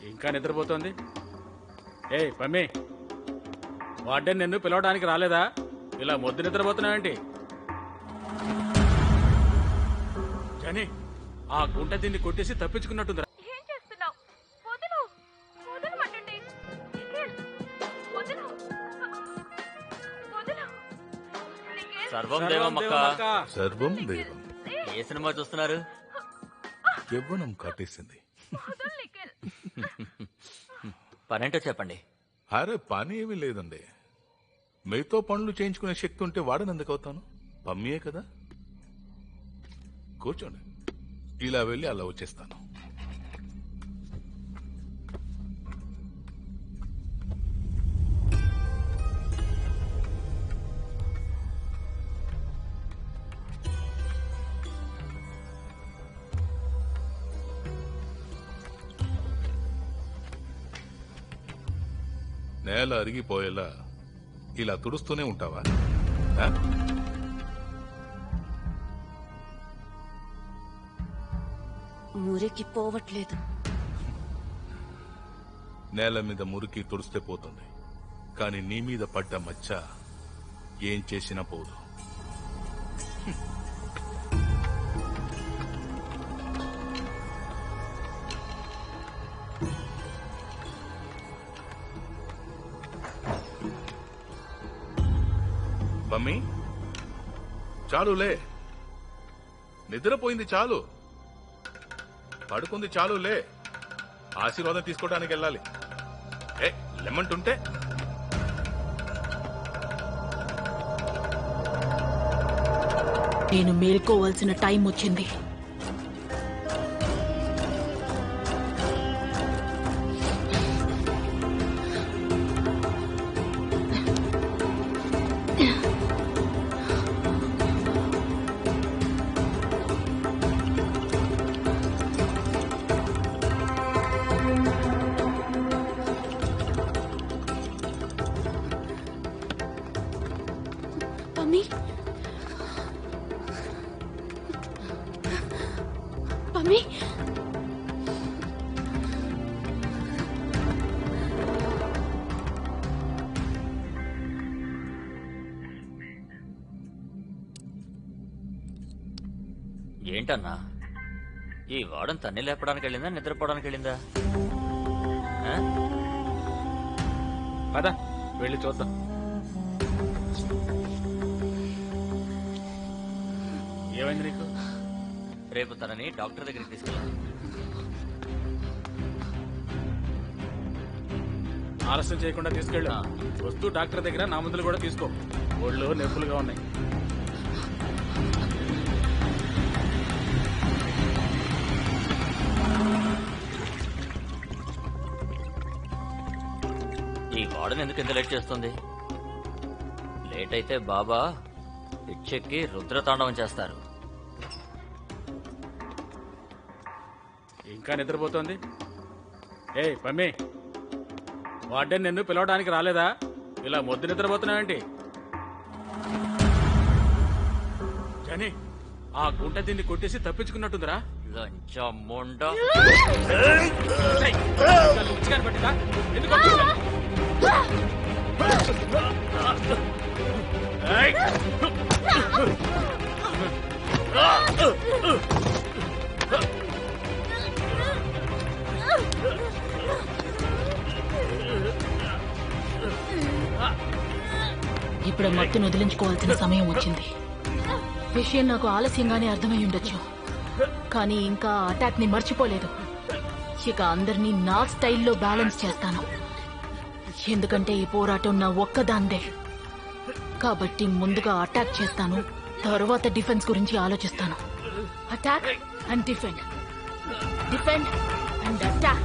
ఇంకా నిద్రపోతోంది. ఏ పమ్మి. వార్డెన్ నిన్ను పిలవడానికి రాలేదా? ఇలా మొద్దు నిద్రపోతున్నావేంటి? జని ఆ గుంట దీన్ని కొట్టేసి తప్పించుకున్నట్టుందిరా. నిఖిల్ సర్వం దేవం అక్క. సర్వం దేవం. ఏ? సినిమా చూస్తున్నారు? యవ్వనం నిఖిల్ పనేంటో చెప్పండి. అరే పని ఏమీ లేదండి. మీతో పనులు చేయించుకునే శక్తి ఉంటే వాడనందుకు అవుతాను? పమ్మియే కదా. కూర్చోండి. ఇలా వెళ్ళి అలా వచ్చేస్తాను. నేల అరిగిపోయేలా ఇలా తుడుస్తూనే ఉంటావా? మురికి పోవట్లేదు నేల మీద మురికి తుడిస్తే పోతుంది. కానీ నీ మీద పడ్డ మచ్చ ఏం చేసినా పోదు. చాలులే. నిద్రపోయింది చాలు. పడుకుంది చాలు లే ఆశీర్వాదం తీసుకోవడానికి వెళ్ళాలి. ఏ లెమ్మంటుంటే నేను మేల్కోవాల్సిన టైం వచ్చింది. పమ్మి పమ్మి ఏంటన్నా? ఈ వాడం తన్ని లేపడానికి వెళ్ళిందా నిద్రపోవడానికి వెళ్ళిందా? ఆ? పద వెళ్ళి చూద్దాం. ఏమైంది నీకు? రేపు తనని డాక్టర్ దగ్గరికి తీసుకెళ్ళాలి ఆలస్యం చేయకుండా తీసుకెళ్ళు. వస్తూ డాక్టర్ దగ్గర నా మందులు కూడా తీసుకో. ఒళ్ళు నొప్పులుగా ఉన్నాయి. ఈ వాడని ఎందుకు ఇంత లేట్ చేస్తుంది? లేట్ అయితే బాబా పిచ్చెక్కి రుద్రతాండవం చేస్తారు. ఇంకా నిద్రపోతోంది ఏ పమ్మి వార్డెన్ నిన్ను పిలవడానికి రాలేదా ఇలా మొద్దు నిద్రపోతున్నావేంటి జని ఆ గుంట దీన్ని కొట్టేసి తప్పించుకున్నట్టుందిరా లంచం పట్టిందా? ఎందుకు పంపించావు? ఇప్పుడు మత్తును వదిలించుకోవాల్సిన సమయం వచ్చింది. విషయం నాకు ఆలస్యంగానే అర్థమై ఉండొచ్చు. కానీ ఇంకా అటాక్ని మర్చిపోలేదు. ఇక అందరినీ నా స్టైల్లో బ్యాలెన్స్ చేస్తాను. ఎందుకంటే ఈ పోరాటం నా ఒక్కదాందే కాబట్టి ముందుగా అటాక్ చేస్తాను తర్వాత డిఫెన్స్ గురించి ఆలోచిస్తాను. Attack and defend. Defend and attack.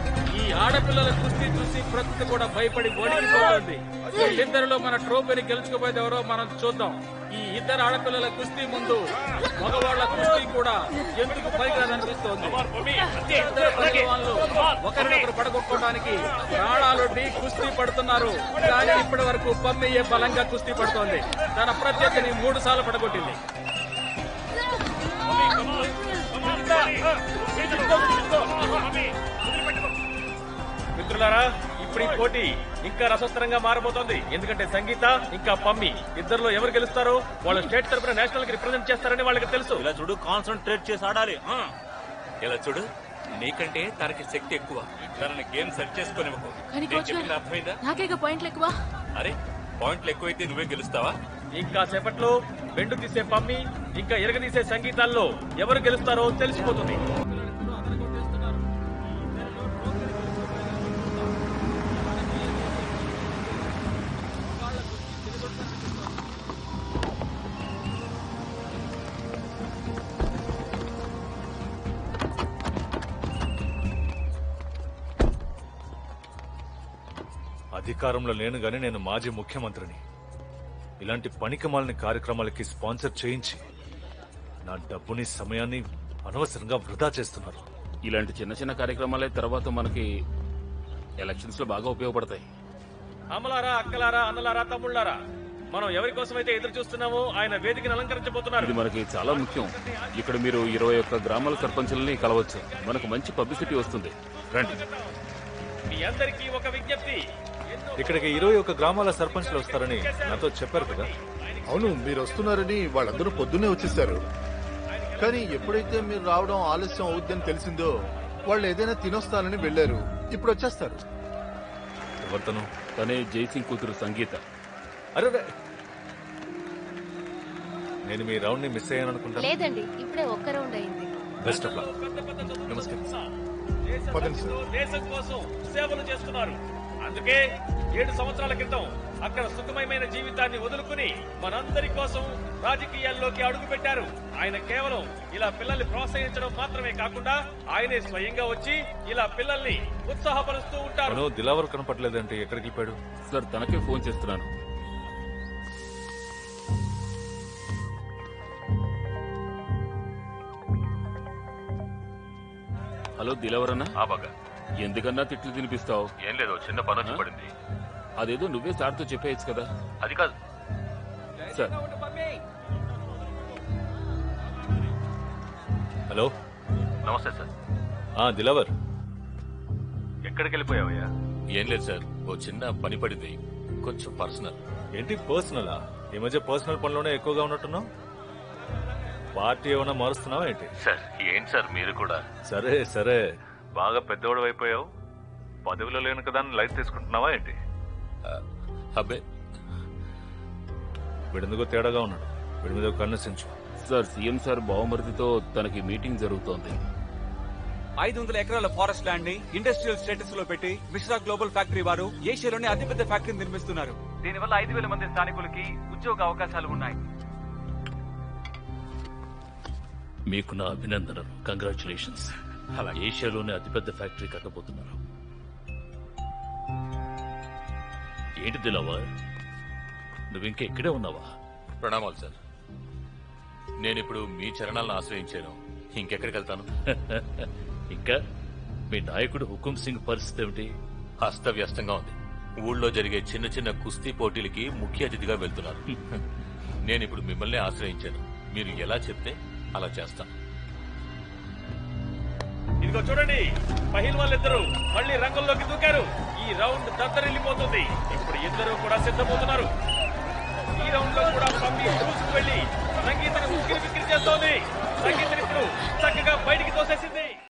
ఆడపిల్లల కుస్తీ చూసి ప్రకృతి కూడా భయపడి వణికిపోతుంది వీళ్ళిద్దరిలో మన ట్రోఫీని గెలుచుకోబోయేది ఎవరో మనం చూద్దాం ఈ ఇద్దరు ఆడపిల్లల కుస్తీ ముందు మగవాళ్ళ కుస్తీ కూడా ఎందుకు పనికిరాదనిపిస్తోంది ఇద్దరు పైల్వాన్లు ఒకరినొకరు పడగొట్టుకోవడానికి ప్రాణాలొడ్డి కుస్తీ పడుతున్నారు కానీ ఇప్పటి వరకు పమ్మియే బలంగా కుస్తీ పడుతోంది తన ప్రత్యర్థిని మూడు సార్లు పడగొట్టింది మిత్రులారా ఇప్పుడు ఈ పోటీ ఇంకా రసవత్తరంగా మారబోతోంది. ఎందుకంటే సంగీత ఇంకా పమ్మి. ఇద్దరులో ఎవరు గెలుస్తారో వాళ్ళు స్టేట్ తరపున నేషనల్కి రిప్రజెంట్ చేస్తారని వాళ్ళకి తెలుసు. ఇలా చూడు కాన్సన్ట్రేట్ చేసి ఆడాలి. ఆ. ఇలా చూడు నీకంటే తనకి శక్తి ఎక్కువ. తనని గేమ్ సెట్ చేసుకుని కానీ కోచ్ గారు అర్థమైందా? నాకేగా పాయింట్లు ఎక్కువ అరే పాయింట్లు ఎక్కువైతే నువ్వే గెలుస్తావా? ఇంకా సేపట్లో బెండు తీసే పమ్మి ఇంకా ఎరగదీసే సంగీతాల్లో ఎవరు గెలుస్తారో తెలిసిపోతుంది. అధికారంలో లేను గాని నేను మాజీ ముఖ్యమంత్రిని. ఇలాంటి పనికిమాలిన కార్యక్రమాలకి స్పాన్సర్ చేయించి నా డబ్బుని సమయాన్ని అనవసరంగా వృధా చేస్తున్నారు. ఇలాంటి చిన్న చిన్న కార్యక్రమాలే తర్వాత మనకి ఎలక్షన్స్లో బాగా ఉపయోగపడతాయి. అమలారా అక్కలారా అన్నలారా తమ్ముళ్ళారా మనం ఎవరి కోసమైతే ఎదురు చూస్తున్నామో ఆయన వేదికను అలంకరించబోతున్నారు. ఇది మనకి చాలా ముఖ్యం. ఇక్కడ మీరు ఇరవై ఒక్క గ్రామాల సర్పంచులని కలవచ్చు. మనకు మంచి పబ్లిసిటీ వస్తుంది. రండి మీ అందరికీ ఒక విజ్ఞప్తి. ఇక్కడికి ఇరవై ఒక్క గ్రామాల సర్పంచ్లు వస్తారని నాతో చెప్పారు కదా. అవును మీరు వస్తున్నారని వాళ్ళందరూ పొద్దున్నే వచ్చేసారు. కానీ ఎప్పుడైతే మీరు రావడం ఆలస్యం అవుద్దని తెలిసిందో వాళ్ళు ఏదైనా తినొస్తానని వెళ్ళారు ఇప్పుడు వచ్చేస్తారు. ఎవరితను తనే జైసింగ్ కూతురు సంగీత. అరే రే. నేను మీ రౌండ్ని మిస్ అయ్యాను అనుకుంటా లేదండి ఇప్పుడే ఒక్క రౌండ్ అయింది. Best of luck. నమస్కారం. పదండి సార్. దేశం కోసం సేవలు చేస్తున్నారు. అందుకే ఏడు సంవత్సరాల క్రితం అక్కడ సుఖమయమైన జీవితాన్ని వదులుకుని మనందరి కోసం రాజకీయాల్లోకి అడుగు పెట్టారు ఆయన కేవలం ఇలా పిల్లల్ని ప్రోత్సహించడం మాత్రమే కాకుండా ఆయనే స్వయంగా వచ్చి ఇలా పిల్లల్ని ఉత్సాహపరుస్తూ ఉంటారు. దిలావర్ కనపట్లేదంటే ఎక్కడికి వెళ్ళిపోయాడు? సార్ తనకే ఫోన్ చేస్తున్నాను. హలో దిలవరన్నా. ఆ బాగా. ఎందుకన్నా తిట్లు తినిపిస్తావు? ఏం లేదు చిన్న పని వచ్చి పడింది. అదేదో నువ్వే సార్తో చెప్పేయచ్చు కదా. అది కాదు. సార్. హలో? నమస్తే సార్. ఆ దిలావర్. ఎక్కడికి వెళ్ళిపోయావయ్యా? ఏం లేదు సార్. ఓ చిన్న పని పడింది. కొంచెం పర్సనల్. ఏంటి పర్సనలా? ఈ మధ్య పర్సనల్ పనిలోనే ఎక్కువగా ఉన్నట్టున్నావు? పార్టీ ఏమైనా మారుస్తున్నావా ఏంటి? సార్ ఏంటి సార్ మీరు కూడా? సరే సరే. బాగా పెద్దోడు అయిపోయావు. పదవిలో లేను కదా అని లైట్ తీసుకుంటున్నావా ఏంటి? అబ్బే. వీడెందుకో తేడాగా ఉన్నాడు. వీడి మీద కన్నుసించు సార్ సీఎం సార్ బావమరిదితో తనకి మీటింగ్ జరుగుతోంది. ఐదు వందల ఎకరాల ఫారెస్ట్ ల్యాండ్ని ఇండస్ట్రియల్ స్టేటస్లో పెట్టి మిశ్రా గ్లోబల్ ఫ్యాక్టరీ వారు ఏషియాలోనే అతిపెద్ద ఫ్యాక్టరీ నిర్మిస్తున్నారు. దీనివల్ల ఐదు వేల మంది స్థానికులకి ఉద్యోగ అవకాశాలు ఉన్నాయి. మీకు నా అభినందనలు. కంగ్రాచులేషన్స్ ఏషియాలోనే అతిపెద్ద ఫ్యాక్టరీ కట్టబోతున్నారు. ఏంటి దిలావా నువ్వు ఇంకా ఇక్కడే ఉన్నావా? ప్రణామాలు సార్. నేను ఇప్పుడు మీ చరణాలను ఆశ్రయించాను. ఇంకెక్కడికి వెళ్తాను? ఇంకా మీ నాయకుడు హుకుం సింగ్ పరిస్థితి ఏమిటి? అస్తవ్యస్తంగా ఉంది. ఊళ్ళో జరిగే చిన్న చిన్న కుస్తీ పోటీలకి ముఖ్య అతిథిగా వెళ్తున్నారు. నేను ఇప్పుడు మిమ్మల్ని ఆశ్రయించాను. మీరు ఎలా చెప్తే అలా చేస్తాను. ఇదిగో చూడండి. పహిల్ వాళ్ళిద్దరూ మళ్ళీ రంగంలోకి దూకారు. ఈ రౌండ్ దద్దరిల్లిపోతుంది. ఇప్పుడు ఇద్దరు కూడా సిద్ధమవుతున్నారు. ఈ రౌండ్లో కూడా పంపి చూసుకు వెళ్ళి సంగీతని ఉక్కిరి విక్కిరి చేస్తోంది. సంగీతని ఇప్పుడు చక్కగా బయటికి తోసేసింది.